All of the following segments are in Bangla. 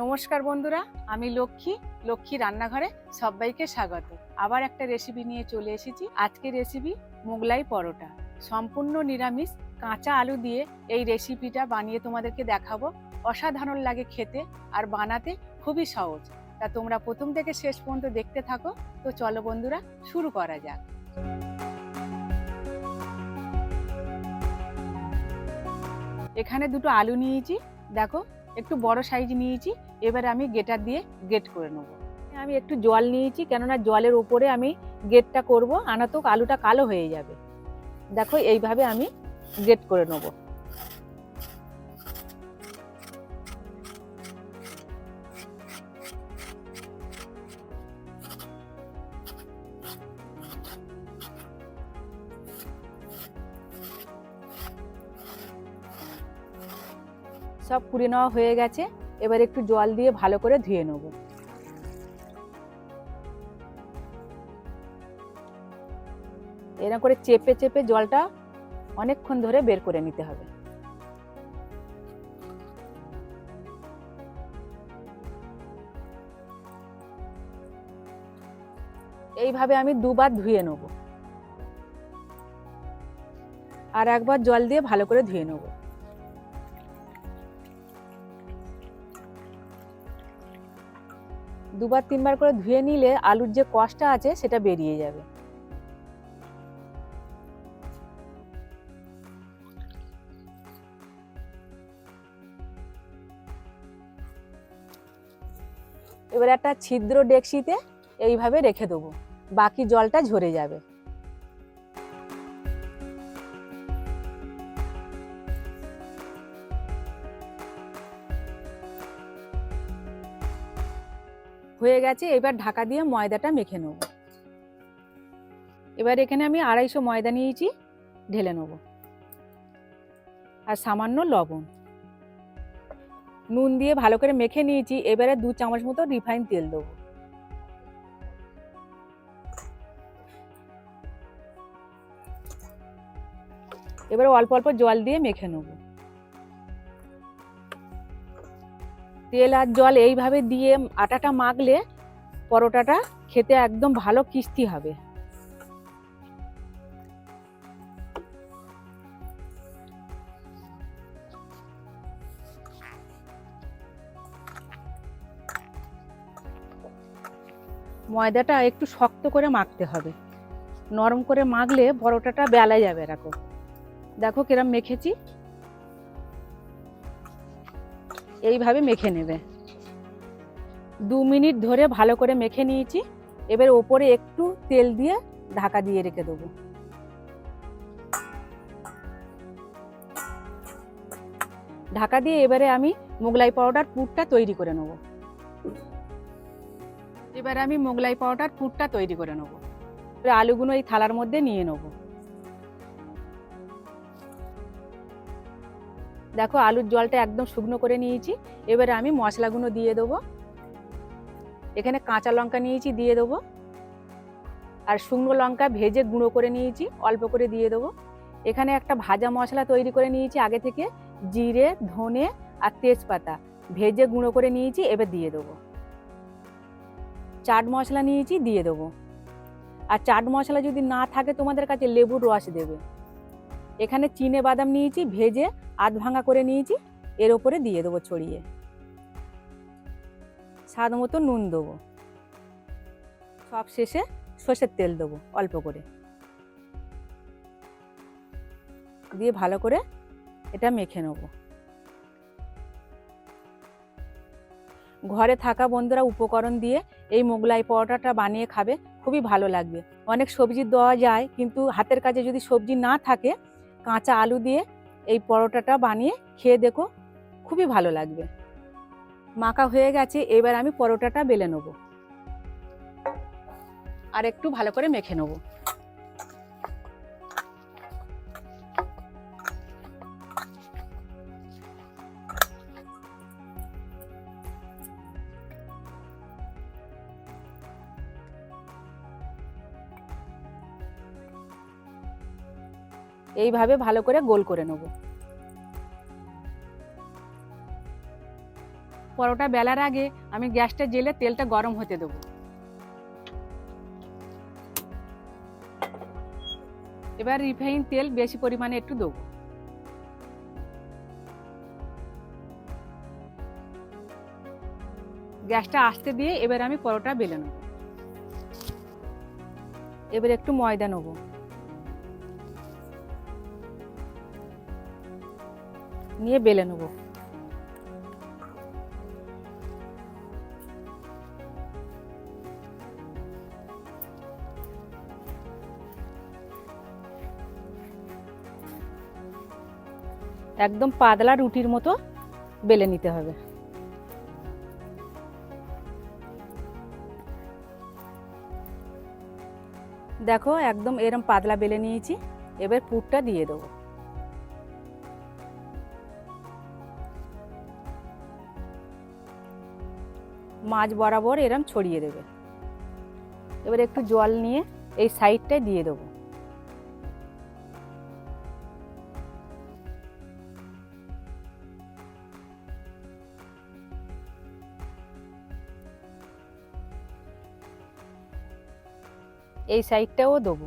নমস্কার বন্ধুরা, আমি লক্ষ্মী লক্ষ্মী রান্নাঘরে সবাইকে স্বাগত। আবার একটা রেসিপি নিয়ে চলে এসেছি। আজকের রেসিপি মোগলাই পরোটা। সম্পূর্ণ নিরামিষ, কাঁচা আলু দিয়ে এই রেসিপিটা বানিয়ে তোমাদেরকে দেখাবো। অসাধারণ লাগে খেতে আর বানাতে খুবই সহজ। তা তোমরা প্রথম থেকে শেষ পর্যন্ত দেখতে থাকো। তো চলো বন্ধুরা, শুরু করা যাক। এখানে দুটো আলু নিয়েছি। দেখো, একটু বড় সাইজ নিয়েছি। এবার আমি গেটার দিয়ে গেট করে নেব। আমি একটু জল নিয়েছি, কেননা জলের উপরে আমি গেটটা করব আনা তো আলুটা কালো হয়ে যাবে। দেখো, এইভাবে আমি গেট করে নেব। সব কুড়ে নেওয়া হয়ে গেছে। এবার একটু জল দিয়ে ভালো করে ধুয়ে নেব। এরকম করে চেপে চেপে জলটা অনেকক্ষণ ধরে বের করে নিতে হবে। এইভাবে আমি দুবার ধুয়ে নেব। আর একবার জল দিয়ে ভালো করে ধুয়ে নেব। দুবার, তিনবার করে ধুয়ে নিলে আলুর যে কষটা আছে সেটা বেরিয়ে যাবে। এবার একটা ছিদ্র ডেকসিতে এইভাবে রেখে দেবো। বাকি জলটা ঝরে যাবে। হয়ে গেছে, এবার ঢাকা দিয়ে ময়দাটা মেখে নেব। এবার এখানে আমি আড়াইশো ময়দা নিয়েছি, ঢেলে নেব। আর সামান্য লবণ। নুন দিয়ে ভালো করে মেখে নিয়েছি, এবারে দু চামচ মতো রিফাইন তেল দেবো। এবারে অল্প অল্প জল দিয়ে মেখে নেব। তেল আর জল এইভাবে দিয়ে আটাটা মাখলে পরোটাটা খেতে একদম ভালো কিস্তি হবে। ময়দাটা একটু শক্ত করে মাখতে হবে। নরম করে মাখলে পরোটাটা বেলা যাবে এরকম। দেখো কিরম মেখেছি। এইভাবে মেখে নেবে। দু মিনিট ধরে ভালো করে মেখে নিয়েছি। এবার ওপরে একটু তেল দিয়ে ঢাকা দিয়ে রেখে দেবো। ঢাকা দিয়ে এবারে আমি মোগলাই পাউডার পুরটা তৈরি করে নেব। এবারে আমি মোগলাই পাউডার পুরটা তৈরি করে নেব। আলুগুলো এই থালার মধ্যে নিয়ে নেব। দেখো আলুর জলটা একদম শুকনো করে নিয়েছি। এবারে আমি মশলাগুলো দিয়ে দেবো। এখানে কাঁচা লঙ্কা নিয়েছি, দিয়ে দেবো। আর শুকনো লঙ্কা ভেজে গুঁড়ো করে নিয়েছি, অল্প করে দিয়ে দেবো। এখানে একটা ভাজা মশলা তৈরি করে নিয়েছি আগে থেকে, জিরে, ধনে আর তেজপাতা। ভেজে গুঁড়ো করে নিয়েছি, এবার দিয়ে দেবো। চাট মশলা নিয়েছি, দিয়ে দেবো। আর চাট মশলা যদি না থাকে, তোমাদের কাছে লেবুর রস দেবে। এখানে চিনে বাদাম নিয়েছি, ভেজে আধ ভাঙা করে নিয়েছি, এর ওপরে দিয়ে দেবো ছড়িয়ে। স্বাদ মতো নুন দেবো। সব শেষে সর্ষের তেল দেবো, অল্প করে। দিয়ে ভালো করে এটা মেখে নেব। ঘরে থাকা বন্ধুরা উপকরণ দিয়ে এই মোগলাই পরোটাটা বানিয়ে খাবে, খুবই ভালো লাগবে। অনেক সবজি দেওয়া যায়, কিন্তু হাতের কাছে যদি সবজি না থাকে কাঁচা আলু দিয়ে এই পরোটাটা বানিয়ে খেয়ে দেখো, খুবই ভালো লাগবে। মাখা হয়ে গেছে, এবার আমি পরোটাটা বেলে নেব। আর একটু ভালো করে মেখে নেব। এইভাবে ভালো করে গোল করে নেব। পরোটা বেলার আগে আমি গ্যাসটা জেলে তেলটা গরম হতে দেবো। এবার রিফাইন তেল বেশি পরিমাণে একটু দেবো। গ্যাসটা আস্তে দিয়ে এবার আমি পরোটা বেলে নেব। এবার একটু ময়দা নেব। নিয়ে বেলে নেব। একদম পাতলা রুটির মতো বেলে নিতে হবে। দেখো, একদম এরম পাতলা বেলে নিয়েছি। এবার পুরটা দিয়ে দেবো। মাছ বরাবর এরম ছড়িয়ে দেবে। এবার একটু জল নিয়ে এই সাইডটায় দিয়ে দেবো। এই সাইডটাও দেবো।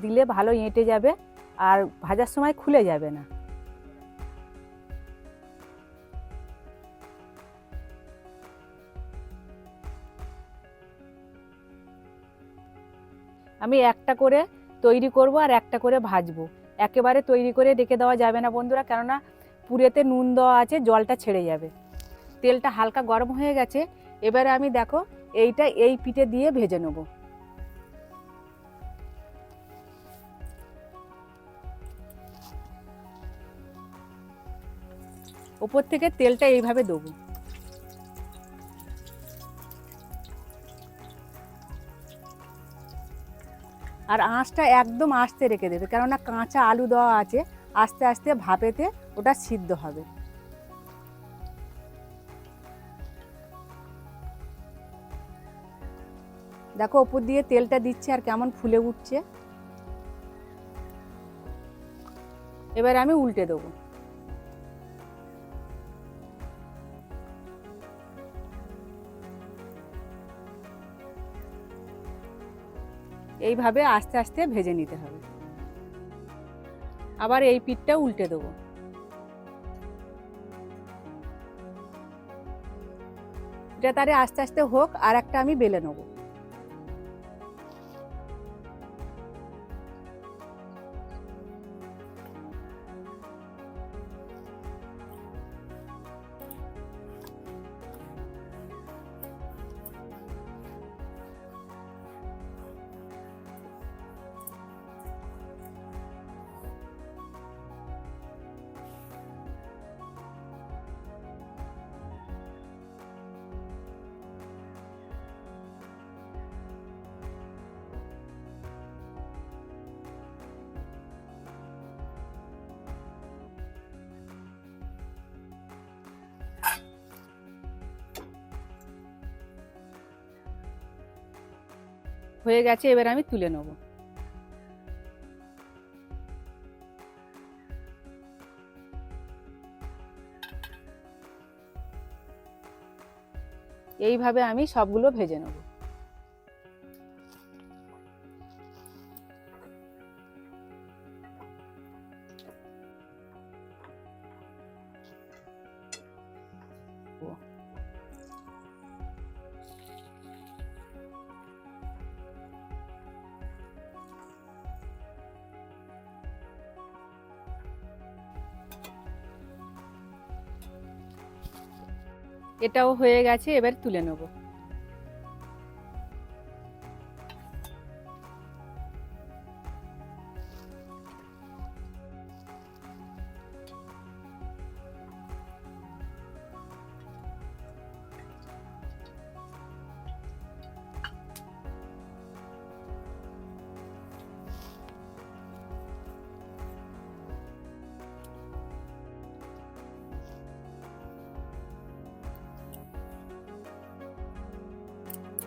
দিলে ভালো এঁটে যাবে আর ভাজার সময় খুলে যাবে না। আমি একটা করে তৈরি করব আর একটা করে ভাজবো। একেবারে তৈরি করে রেখে দেওয়া যাবে না বন্ধুরা, কেননা পুরেতে নুন দেওয়া আছে, জলটা ছেড়ে যাবে। তেলটা হালকা গরম হয়ে গেছে, এবারে আমি দেখো এইটা এই পিঠে দিয়ে ভেজে নেব। ওপর থেকে তেলটা এইভাবে দেবো। আর আঁচটা একদম আস্তে রেখে দেবে, কেননা কাঁচা আলু দেওয়া আছে, আস্তে আস্তে ভাপেতে ওটা সিদ্ধ হবে। দেখো, ওপর দিয়ে তেলটা দিচ্ছে আর কেমন ফুলে উঠছে। এবার আমি উল্টে দেবো। এইভাবে আস্তে আস্তে ভেজে নিতে হবে। আবার এই পিঠটা উল্টে দেবো। এটা তারে আস্তে আস্তে হোক, আর একটা আমি বেলে নেব। হয়ে গেছে এবার আমি তুলে নেব। এইভাবে আমি সবগুলো ভেজে নেব। এটাও হয়ে গেছে এবার তুলে নেব।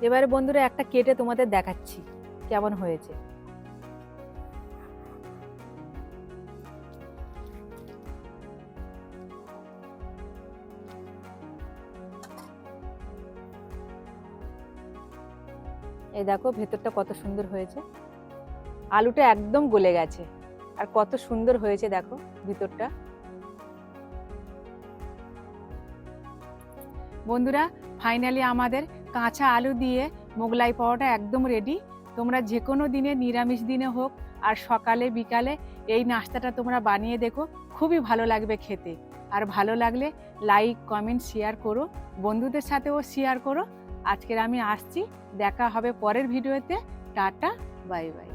এবারে বন্ধুরা, একটা কেটে তোমাদের দেখাচ্ছি কেমন হয়েছে। এই দেখো, ভেতরটা কত সুন্দর হয়েছে। আলুটা একদম গলে গেছে। আর কত সুন্দর হয়েছে দেখো, ভিতরটা। বন্ধুরা ফাইনালি আমাদের কাঁচা আলু দিয়ে মোগলাই পাওয়াটা একদম রেডি তোমরা যে কোনো দিনে, নিরামিষ দিনে হোক আর সকালে, বিকালে এই নাস্তাটা তোমরা বানিয়ে দেখো। খুবই ভালো লাগবে খেতে। আর ভালো লাগলে লাইক কমেন্ট শেয়ার করো। বন্ধুদের সাথেও শেয়ার করো। আজকের আমি আসছি। দেখা হবে পরের ভিডিওতে টাটা বাই বাই